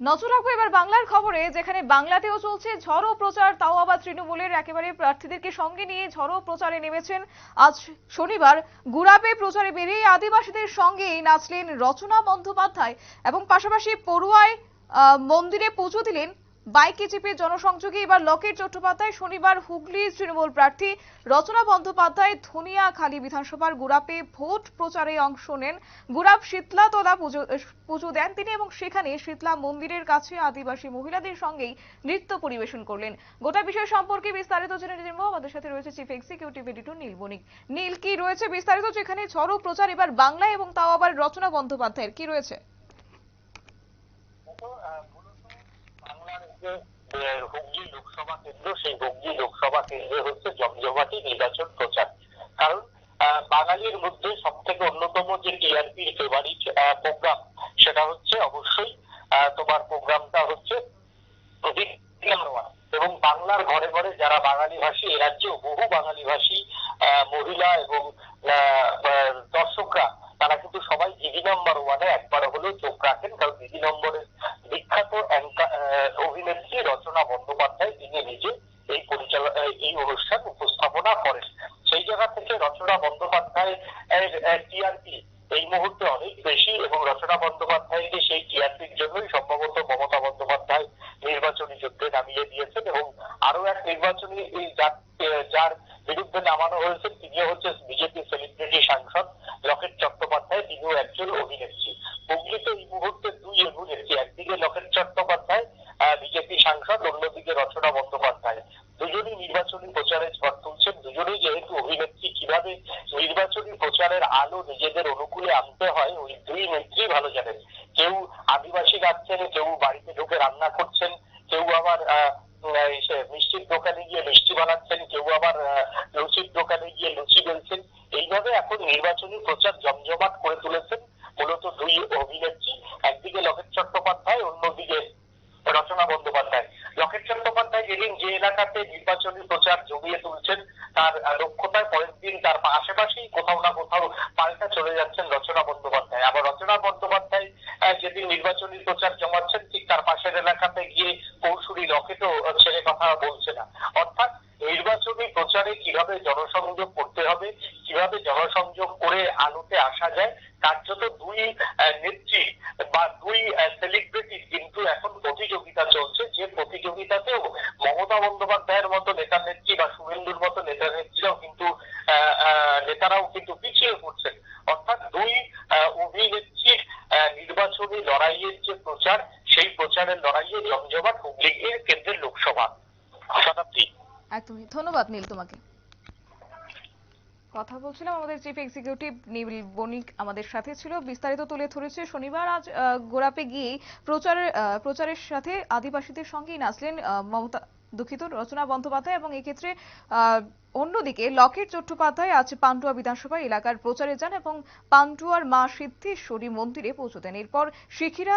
নজর রাখব এবার বাংলার খবরে, যেখানে বাংলাতেও চলছে ঝড়ো প্রচার, তাও আবার তৃণমূলের একেবারে প্রার্থীদেরকে সঙ্গে নিয়ে ঝড়ো প্রচারে নেমেছেন আজ শনিবার। গুড়াপে প্রচারে বেরিয়ে আদিবাসীদের সঙ্গেই নাচলেন রচনা বন্দ্যোপাধ্যায় এবং পাশাপাশি পড়ুয়ায় মন্দিরে পুজো দিলেন বাইকে চেপে জনসংযোগে এবার লকেট চট্টোপাধ্যায়, শনিবার হুগলি তৃণমূল প্রার্থী রচনা বন্দ্যোপাধ্যায় ধনিয়াখালী বিধানসভার গুড়াপে ভোট প্রচারে অংশ নেন। গুড়াপ শীতলাতলা পুজো দেন তিনি এবং সেখানে শীতলা মন্দিরের কাছে আদিবাসী মহিলাদের সঙ্গেই নৃত্য পরিবেশন করলেন। গোটা বিষয় সম্পর্কে বিস্তারিত জেনে নেব আমাদের সাথে রয়েছে chief executive editor Neel Banik. Neel, কি রয়েছে বিস্তারিত? যেখানে ঝড়ো প্রচার এবার বাংলায় এবং তাও আবার রচনা বন্দ্যোপাধ্যায়ের। কি রয়েছে? বাংলার যে হুগলি লোকসভা কেন্দ্র, সেই হুগলি লোকসভা কেন্দ্রে হচ্ছে জমজমাটি নির্বাচন প্রচার। কারণ বাঙালির মধ্যে সব থেকে অন্যতম যে টিআরপির ফেভারিট প্রোগ্রাম সেটা হচ্ছে অবশ্যই তোমার প্রোগ্রামটা হচ্ছে এবং বাংলার ঘরে ঘরে যারা বাঙালি ভাষী এ বহু বাঙালি ভাষী মহিলা এবং দর্শকরা, তারা কিন্তু সবাই দিদি নম্বর ওয়ানে একবার হলেও চোখ রাখেন। কারণ দিদি নম্বরের বিখ্যাত অভিনেত্রী রচনা বন্দ্যোপাধ্যায় তিনি নিজে এই পরিচালনা, এই অনুষ্ঠান উপস্থাপনা করেন। সেই জায়গা থেকে রচনা বন্দ্যোপাধ্যায় টিআরপি এই মুহূর্তে অনেক বেশি এবং রচনা বন্দ্যোপাধ্যায়কে সেই টিআরপির জন্যই সম্ভবত মমতা বন্দ্যোপাধ্যায় নির্বাচনী যুদ্ধে নামিয়ে দিয়েছেন এবং আরও এক নির্বাচনী যার বিরুদ্ধে নামানো হয়েছে তিনি হচ্ছে বিজেপি সেলিব্রিটি সাংসদ লকেট চট্টোপাধ্যায়, তিনিও একজন অভিনেত্রী। হুগলিতে এই মুহূর্তে দুই অভিনেত্রী একদিকে লকেট চট্টোপাধ্যায় বিজেপি সাংসদ অন্যদিকে রচনা বন্দ্যোপাধ্যায় দুজনই নির্বাচনী প্রচারে ঝড় তুলছেন দুজনেই যেহেতু অভিনেত্রী কীভাবে প্রচারের আলো নিজেদের অনুকূলে আনতে হয়, ওই দুই নেত্রী ভালো জানেন। কেউ আদিবাসী গাচ্ছেন, কেউ বাড়িতে ঢুকে রান্না করছেন, কেউ আবার মিষ্টির দোকানে গিয়ে মিষ্টি বানাচ্ছেন, কেউ আবার লুচির দোকানে গিয়ে লুচি বেলছেন। এইভাবে এখন নির্বাচনী প্রচার জমজমাট করে তুলেছেন মূলত দুই অভিনেত্রী, একদিকে লকেট চট্টোপাধ্যায়, অন্যদিকে রচনা বন্দ্যোপাধ্যায়। লকেট চট্টোপাধ্যায় যেদিন যে এলাকাতে নির্বাচনী প্রচার জমিয়ে তুলছেন তার দক্ষতায় পরের দিন তার আশেপাশেই কোথাও না কোথাও পাল্টা চলে যাচ্ছেন রচনা বন্দ্যোপাধ্যায়। আবার রচনা বন্দ্যোপাধ্যায় যেদিন নির্বাচনী প্রচার জমাচ্ছেন, ঠিক তার পাশের এলাকাতে গিয়ে কৌশুরী লকেটও ছেড়ে কথা বলছে না। অর্থাৎ নির্বাচনী প্রচারে কীভাবে জনসংযোগ করতে হবে কীভাবে জনসংযোগ করে আলোতে আসা যায় কার্যত দুই নেত্রী বা দুই সেলিব্রিটি কিন্তু এখন প্রতিযোগিতা চলছে। যে প্রতিযোগিতাতেও মমতা বন্দ্যোপাধ্যায়ের মতো নেতা নেত্রী বা শুভেন্দুর মতো নেতা নেত্রীরাও কিন্তু নেতারাও কিন্তু পিছিয়ে পড়ছেন। অর্থাৎ দুই অভিনেত্রীর নির্বাচনী লড়াইয়ের যে প্রচার, সেই প্রচারের লড়াইয়ে জমজমাট হুগলি কেন্দ্রের লোকসভা। শতাব্দী একদমই ধন্যবাদ নীল তোমাকে। কথা বলছিলাম, আমাদের চিফ এক্সিকিউটিভ নীল বণিক আমাদের সাথে ছিল। বিস্তারিত তুলে ধরেছে, শনিবার আজ গোড়াপে গিয়ে প্রচারের প্রচারের সাথে আদিবাসীদের সঙ্গেই নাচলেন মমতা দুঃখিত রচনা বন্দ্যোপাধ্যায় এবং এক্ষেত্রে অন্যদিকে লকেট চট্টোপাধ্যায় আজ পান্ডুয়া বিধানসভা এলাকার প্রচারে যান এবং পান্ডুয়ার মা সিদ্ধেশ্বরী মন্দিরে পৌঁছে দেন এরপর শিখিরা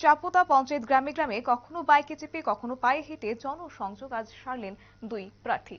চাপোতা পঞ্চায়েত গ্রামে গ্রামে কখনো বাইকে চেপে, কখনো পায়ে হেঁটে জনসংযোগ আজ সারলেন দুই প্রার্থী।